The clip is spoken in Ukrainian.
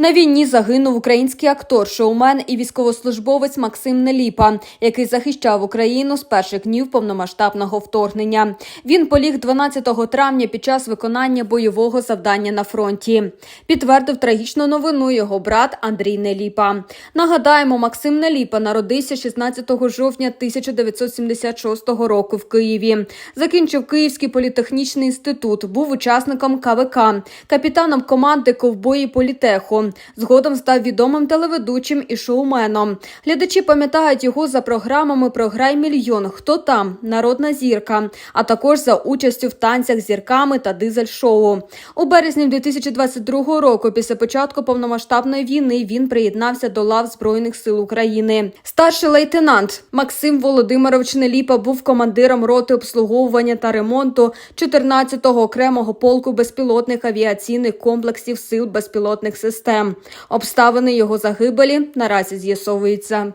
На війні загинув український актор, шоумен і військовослужбовець Максим Неліпа, який захищав Україну з перших днів повномасштабного вторгнення. Він поліг 12 травня під час виконання бойового завдання на фронті. Підтвердив трагічну новину його брат Андрій Неліпа. Нагадаємо, Максим Неліпа народився 16 жовтня 1976 року в Києві. Закінчив Київський політехнічний інститут, був учасником КВК, капітаном команди ковбої політеху. Згодом став відомим телеведучим і шоуменом. Глядачі пам'ятають його за програмами Програй мільйон. Хто там? Народна зірка, а також за участю в танцях з зірками та дизель-шоу. У березні 2022 року, після початку повномасштабної війни, він приєднався до лав Збройних сил України. Старший лейтенант Максим Володимирович Неліпа був командиром роти обслуговування та ремонту 14-го окремого полку безпілотних авіаційних комплексів сил безпілотних систем. Обставини його загибелі наразі з'ясовуються.